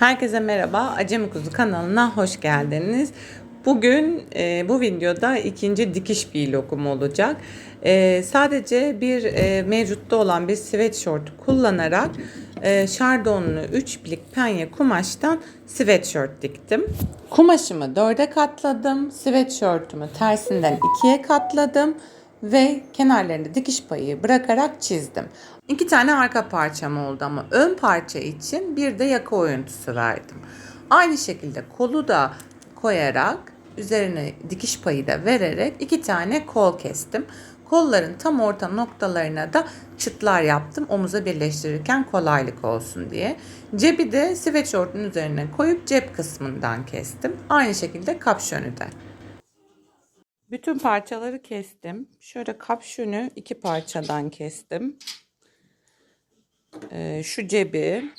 Herkese merhaba. Acemi Kuzu kanalına hoş geldiniz. Bugün e, bu videoda ikinci dikiş vlogum olacak. E, sadece bir e, mevcutta olan bir sweatshirt kullanarak e, şardonlu 3 iplik penye kumaştan sweatshirt diktim. Kumaşımı dörde katladım. Sweatshirt'ümü tersinden ikiye katladım ve kenarlarında dikiş payı bırakarak çizdim. İki tane arka parçam oldu ama ön parça için bir de yaka oyuntusu verdim. Aynı şekilde kolu da koyarak üzerine dikiş payı da vererek iki tane kol kestim. Kolların tam orta noktalarına da çıtlar yaptım omuza birleştirirken kolaylık olsun diye. Cebi de sweatshirt'ün üzerine koyup cep kısmından kestim. Aynı şekilde kapşönü de. Bütün parçaları kestim. Şöyle kapşonu iki parçadan kestim. Ee, şu cebi,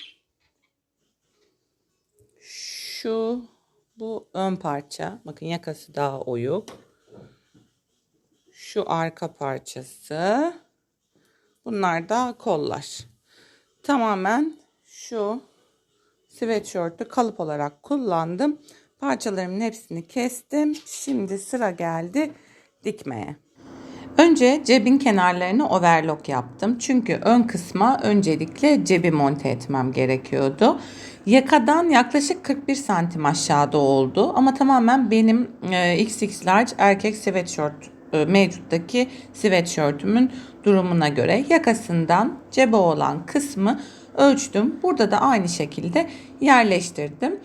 şu bu ön parça. Bakın yakası daha oyuk. Şu arka parçası. Bunlar da kollar. Tamamen şu sweatshirt'ü kalıp olarak kullandım. Parçalarımın hepsini kestim. Şimdi sıra geldi dikmeye. Önce cebin kenarlarını overlock yaptım. Çünkü ön kısma öncelikle cebi monte etmem gerekiyordu. Yakadan yaklaşık 41 santim aşağıda oldu. Ama tamamen benim e, XX large erkek sweatshirt e, mevcuttaki sweatshirtümün durumuna göre yakasından cebe olan kısmı ölçtüm. Burada da aynı şekilde yerleştirdim.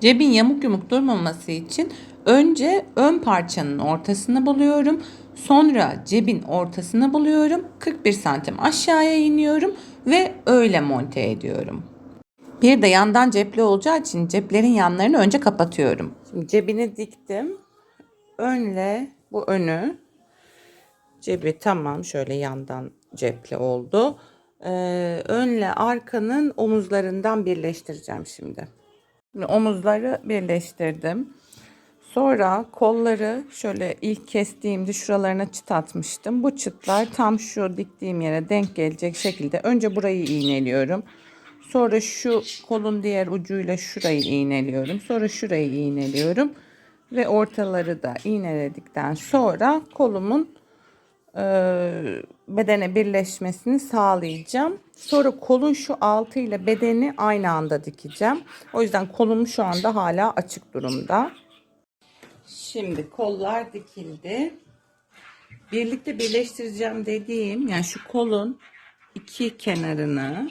Cebin yamuk yumuk durmaması için önce ön parçanın ortasını buluyorum. Sonra cebin ortasını buluyorum. 41 santim aşağıya iniyorum ve öyle monte ediyorum. Bir de yandan cepli olacağı için ceplerin yanlarını önce kapatıyorum. Şimdi cebini diktim. Önle bu önü. Cebi tamam şöyle yandan cepli oldu. Ee, önle arkanın omuzlarından birleştireceğim şimdi. Şimdi omuzları birleştirdim. Sonra kolları şöyle ilk kestiğimde şuralarına çıt atmıştım. Bu çıtlar tam şu diktiğim yere denk gelecek şekilde önce burayı iğneliyorum. Sonra şu kolun diğer ucuyla şurayı iğneliyorum. Sonra şurayı iğneliyorum. Ve ortaları da iğneledikten sonra kolumun bedene birleşmesini sağlayacağım. Sonra kolun şu altı ile bedeni aynı anda dikeceğim. O yüzden kolum şu anda hala açık durumda. Şimdi kollar dikildi. Birlikte birleştireceğim dediğim yani şu kolun iki kenarını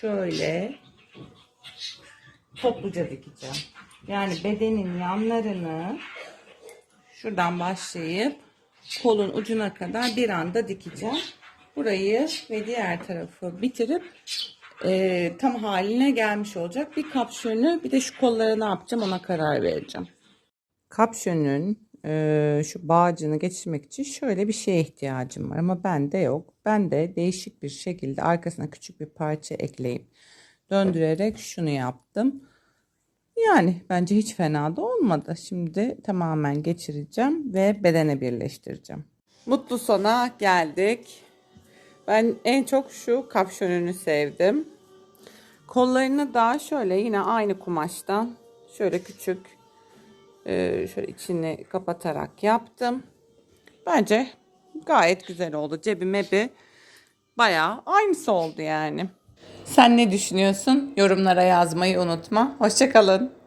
şöyle topluca dikeceğim. Yani bedenin yanlarını şuradan başlayıp kolun ucuna kadar bir anda dikeceğim. Burayı ve diğer tarafı bitirip e, tam haline gelmiş olacak. Bir kapşönü bir de şu kollara ne yapacağım ona karar vereceğim. Kapşönün e, şu bağcını geçirmek için şöyle bir şeye ihtiyacım var ama bende yok. Ben de değişik bir şekilde arkasına küçük bir parça ekleyip döndürerek şunu yaptım. Yani bence hiç fena da olmadı. Şimdi tamamen geçireceğim ve bedene birleştireceğim. Mutlu sona geldik. Ben en çok şu kapşonunu sevdim. Kollarını da şöyle yine aynı kumaştan şöyle küçük e, şöyle içini kapatarak yaptım. Bence gayet güzel oldu. Cebime bir bayağı aynısı oldu yani. Sen ne düşünüyorsun? Yorumlara yazmayı unutma. Hoşçakalın.